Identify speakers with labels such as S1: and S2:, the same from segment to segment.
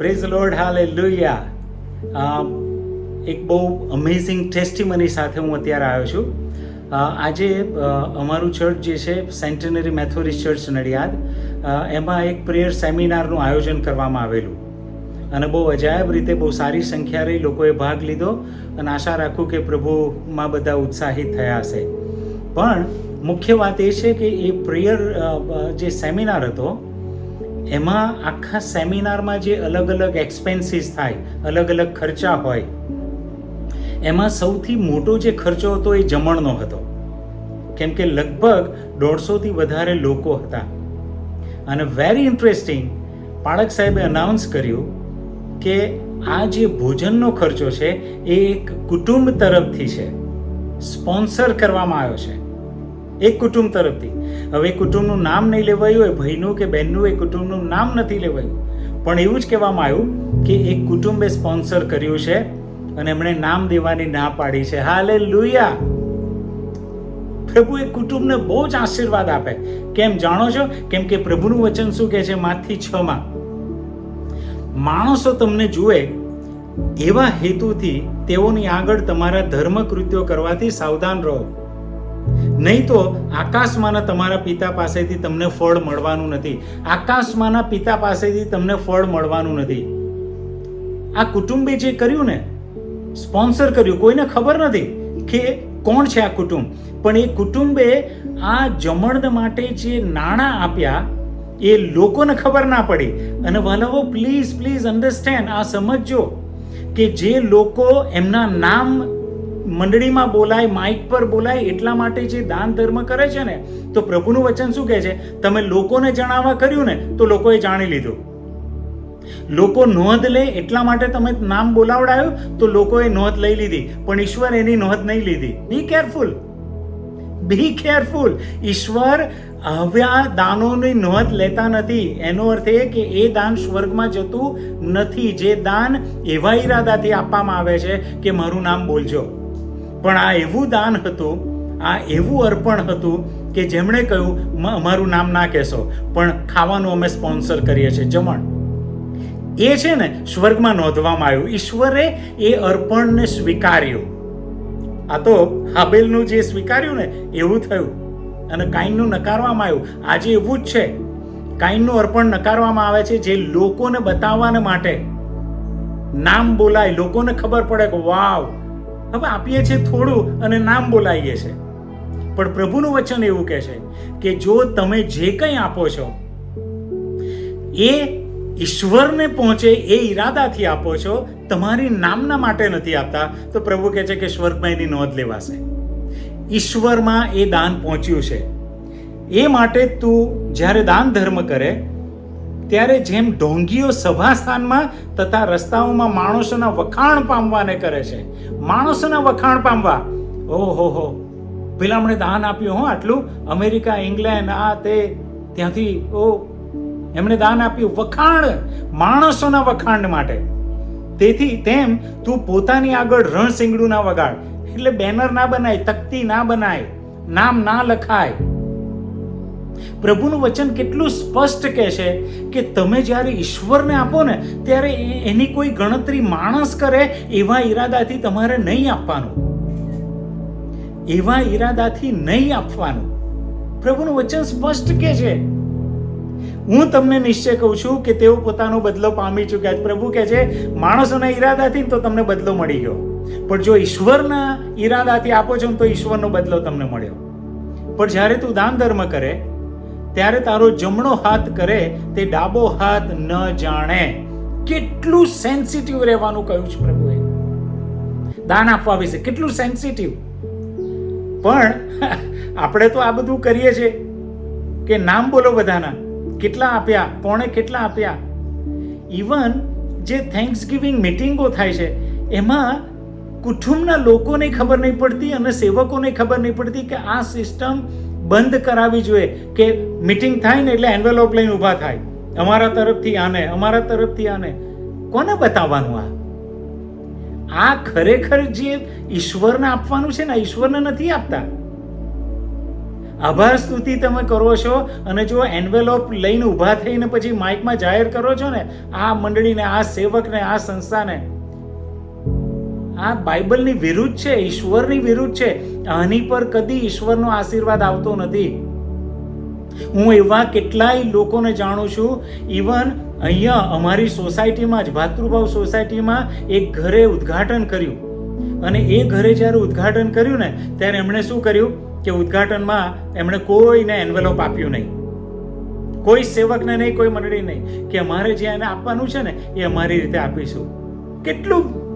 S1: Praise lord હાલે લુયા એક બહુ અમેઝિંગ ટેસ્ટીમની સાથે હું અત્યારે આવ્યો છું. આજે અમારું ચર્ચ જે છે સેન્ટેનરી મેથોડિસ્ટ ચર્ચ નડિયાદ એમાં એક પ્રેયર સેમિનારનું આયોજન કરવામાં આવેલું. અને બહુ અજાયબ રીતે બહુ સારી સંખ્યા રહી, લોકોએ ભાગ લીધો અને આશા રાખું કે પ્રભુમાં બધા ઉત્સાહિત થયા હશે. પણ મુખ્ય વાત એ છે કે એ પ્રેયર જે સેમિનાર હતો એમાં આખા સેમિનારમાં જે અલગ અલગ એક્સપેન્સીસ થાય અલગ અલગ ખર્ચા હોય, એમાં સૌથી મોટો જે ખર્ચો હતો એ જમણનો હતો. કેમ કે લગભગ દોઢસોથી વધારે લોકો હતા. અને વેરી ઇન્ટરેસ્ટિંગ પાળક સાહેબે અનાઉન્સ કર્યું કે આ જે ભોજનનો ખર્ચો છે, એ એક કુટુંબ તરફથી છે. સ્પોન્સર કરવામાં આવ્યો છે. એક કુટુંબ તરફથી. હવે કુટુંબનું નામ નહીં લેવાયું હોય ભાઈનું કે બહેનનું, એ કુટુંબનું નામ નથી લેવાયું. પણ એવું જ કહેવામાં આવ્યું કે એક કુટુંબે સ્પોન્સર કર્યું છે અને એમણે નામ દેવાની ના પાડી છે. હાલે લુયા પ્રભુ એ કુટુંબને બહુ જ આશીર્વાદ આપે. કેમ જાણો છો? કેમ કે પ્રભુનું વચન શું કહે છે માથી છ માં? માણસો તમને જુએ, એવા હેતુથી તેઓની આગળ તમારા ધર્મ કૃત્યો કરવાથી સાવધાન રહો. નહીં તો આકાશમાંના તમારા પિતા પાસેથી તમને ફળ મળવાનું નથી. આકાશમાંના પિતા પાસેથી તમને ફળ મળવાનું નથી. આ કુટુંબે જે કર્યું ને, સ્પોન્સર કર્યું, કોઈને ખબર નથી કે કોણ છે આ કુટુંબ. પણ એ કુટુંબે આ જમણ માટે જે નાણાં આપ્યા, એ લોકોને ખબર ના પડી. અને વાલાઓ પ્લીઝ પ્લીઝ અન્ડરસ્ટેન્ડ આ સમજજો કે જે લોકો એમના નામ મંડળીમાં બોલાય માઇક પર બોલાય, એટલા માટે જે દાન ધર્મ કરે છે ને, તો પ્રભુનું વચન શું કહે છે? તમે લોકોને જણાવવા કર્યું ને, તો લોકોએ જાણી લીધું. લોકો નોંધ લે, એટલા માટે તમે નામ બોલાવડાયું, તો લોકોએ નોંધ લઈ લીધી. પણ ઈશ્વર એની નોંધ નહીં લીધી. બી કેરફુલ બી કેરફુલ ઈશ્વર હવે આ દાનોની નોંધ લેતા નથી. એનો અર્થ એ કે એ દાન સ્વર્ગમાં જતું નથી. જે દાન એવા ઈરાદાથી આપવામાં આવે છે કે મારું નામ બોલજો. પણ આ એવું દાન હતું, આ એવું અર્પણ હતું કે જેમણે કહ્યું અમારું નામ ના કહેશો. પણ ખાવાનું અમે સ્પોન્સર કરીએ છીએ. જમણ. એ છે ને, સ્વર્ગમાં નોંધવામાં આવ્યું. ઈશ્વરે એ અર્પણને સ્વીકાર્યું. આ તો હાબેલનું જે સ્વીકાર્યું ને, એવું થયું. અને કાઈનનું નકારવામાં આવ્યું. આજે એવું જ છે. કાઈનનું અર્પણ નકારવામાં આવે છે જે લોકોને બતાવવાને માટે. નામ બોલાય, લોકોને ખબર પડે કે, વાવ હવે આપીએ છીએ થોડું અને નામ બોલાવીએ છે. પણ પ્રભુનું વચન એવું કહે છે કે જો તમે જે કંઈ આપો છો, એ ઈશ્વરને પહોંચે, એ ઈરાદાથી આપો છો, તમારી નામના માટે નથી આપતા. તો પ્રભુ કહે છે કે સ્વર્ગમાં એની નોંધ લેવાશે. ઈશ્વરમાં એ દાન પહોંચ્યું છે. એ માટે તું જ્યારે દાન ધર્મ કરે ત્યારે જેમ ઢોંગીઓ સભાસ્થાનમાં તથા રસ્તાઓમાં માણસોના વખાણ પામવાને કરે છે. માણસોના વખાણ પામવા. ઓહો હો. પેલા મને દાન આપ્યું હો આટલું. અમેરિકા, ઇંગ્લેન્ડ, આ તે. ત્યાંથી, ઓ. એમણે દાન આપ્યું. વખાણ. માણસોના વખાણ માટે. તેથી તેમ તું પોતાની આગળ રણસિંગડું ના વગાડ. એટલે બેનર ના બનાય, તકતી ના બનાય. નામ ના લખાય. પ્રભુનું વચન કેટલું સ્પષ્ટ કહે છે કે તમે જ્યારે ઈશ્વરને આપો ને, ત્યારે એની કોઈ ગણતરી માણસ કરે એવા ઈરાદાથી તમારે નહીં આપવાનું. એવા ઈરાદાથી નહીં આપવાનું. પ્રભુનું વચન સ્પષ્ટ કહે છે. હું તમને નિશ્ચય કહું છું કે તેઓ પોતાનો બદલો પામી ચૂક્યા છે. પ્રભુ કહે છે, માણસોના ઈરાદાથી તો તમને બદલો મળી ગયો. પણ જો ઈશ્વરના ઈરાદાથી આપો છો તો ઈશ્વરનો બદલો તમને મળ્યો. પણ જ્યારે તું દાન ધર્મ કરે ત્યારે તારો જમણો હાથ કરે તે ડાબો હાથ ન જાણે. કેટલું સેન્સિટિવ રહેવાનું કહ્યું છે પ્રભુએ. દાન આપવા વિશે કેટલું સેન્સિટિવ પણ આપણે તો આ બધું કરીએ છીએ. કે નામ બોલો બધાના. કેટલા આપ્યા? કોણે કેટલા આપ્યા? ઇવન જે થેન્ક્સ ગિવિંગ મિટિંગો થાય છે, એમાં કુટુંબના લોકોને ખબર નહીં પડતી અને સેવકોને ખબર નહીં પડતી કે આ સિસ્ટમ બંધ કરાવવી જોઈએ કે મિટિંગ થાય ને એટલે એન્વેલોપ લઈને ઊભા થાય. અમારા તરફથી આને, અમારા તરફથી આને. કોને બતાવવાનું આ? આ ખરેખર જે ઈશ્વરને આપવાનું છે ને ઈશ્વરને નથી આપતા. આભાર સ્તુતિ તમે કરો છો અને જો એન્વેલોપ લઈને ઊભા થઈને પછી માઇકમાં જાહેર કરો છો ને, આ મંડળીને, આ સેવકને, આ સંસ્થાને આ બાઇબલની વિરુદ્ધ છે, ઈશ્વરની વિરુદ્ધ છે. આની પર કદી ઈશ્વરનો આશીર્વાદ આવતો નથી. હું એવા કેટલાય લોકોને જાણું છું ઇવન અહીંયા અમારી સોસાયટીમાં જ, ભાતૃભાવ સોસાયટીમાં એક ઘરે ઉદ્ઘાટન કર્યું. અને એ ઘરે જ્યારે ઉદ્ઘાટન કર્યું ને, ત્યારે એમણે શું કર્યું કે ઉદ્ઘાટનમાં એમણે કોઈને એન્વેલોપ આપ્યું નહીં. કોઈ સેવકને નહીં, કોઈ મંડળી નહીં, કે અમારે જે એને આપવાનું છે ને, એ અમારી રીતે આપીશું. કેટલું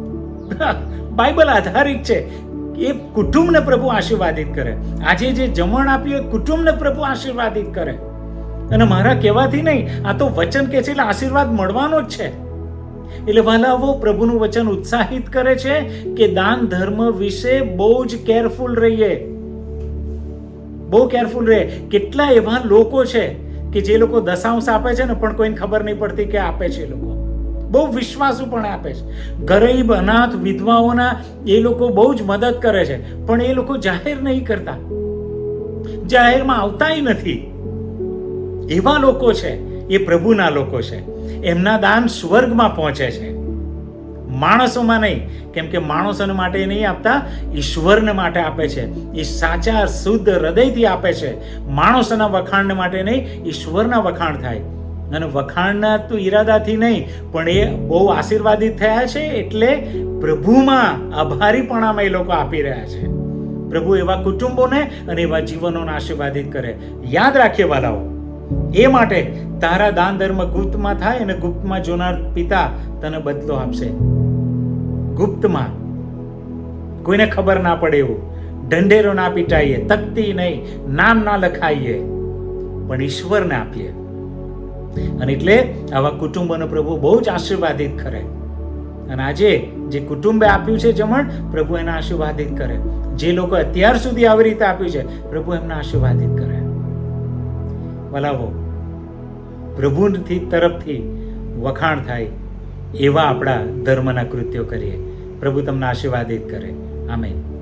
S1: બાઇબલ આધારિત છે. એ કુટુંબને પ્રભુ આશીર્વાદિત કરે. આજે જે જમણ આપ્યું, એ કુટુંબને પ્રભુ આશીર્વાદિત કરે. અને મારા કહેવાથી નહીં, આ તો વચન કે છે એટલે આશીર્વાદ મળવાનો જ છે. એટલે વાલાઓ, પ્રભુનું વચન ઉત્સાહિત કરે છે કે દાન ધર્મ વિશે બહુ જ કેરફુલ રહીએ. બહુ કેરફુલ રહે કેટલા એવા લોકો છે કે જે લોકો દશાંશ આપે છે ને, પણ કોઈને ખબર નહીં પડતી કે આપે છે લોકો. બહુ વિશ્વાસુ પણ આપે છે. ગરીબ, અનાથ, વિધવાઓના એ લોકો બહુ જ મદદ કરે છે, પણ એ લોકો જાહેર નહીં કરતા. જાહેરમાં આવતાય નથી. એવા લોકો છે, એ પ્રભુના લોકો છે. એમના દાન સ્વર્ગમાં પહોંચે છે. માણસોમાં નહીં, કેમ કે માણસોને માટે નહીં આપતા, ઈશ્વરને માટે આપે છે. એ સાચા, શુદ્ધ હૃદયથી આપે છે. માણસોના વખાણને માટે નહીં, ઈશ્વરના વખાણ થાય. અને વખાણના તો ઈરાદાથી નહીં, પણ એ બહુ આશીર્વાદિત થયા છે એટલે પ્રભુમાં આભારીપણામાં એ લોકો આપી રહ્યા છે. પ્રભુ એવા કુટુંબોને અને એવા જીવનોને આશીર્વાદિત કરે. યાદ રાખીએ વાલાઓ, એ માટે તારા દાન ધર્મ ગુપ્તમાં થાય અને ગુપ્તમાં જોનાર પિતા તને બદલો આપશે. ગુપ્તમાં કોઈને ખબર ના પડે એવું. ઢંઢેરો ના પીટાઈએ, તકતી નહીં, નામ ના લખાઈએ, પણ ઈશ્વરને આપીએ. અને એટલે આવા કુટુંબોનો પ્રભુ બહુ જ આશીર્વાદિત કરે. અને આજે જે કુટુંબે આપ્યું છે જમણ, પ્રભુ એને આશીર્વાદિત કરે. જે લોકો અત્યાર સુધી આવી રીતે આપ્યું છે, પ્રભુ એમને આશીર્વાદિત કરે. વલાવો, પ્રભુથી તરફથી વખાણ થાય એવા આપણા ધર્મના કૃત્યો કરીએ. પ્રભુ તમને આશીર્વાદિત કરે. આમેન.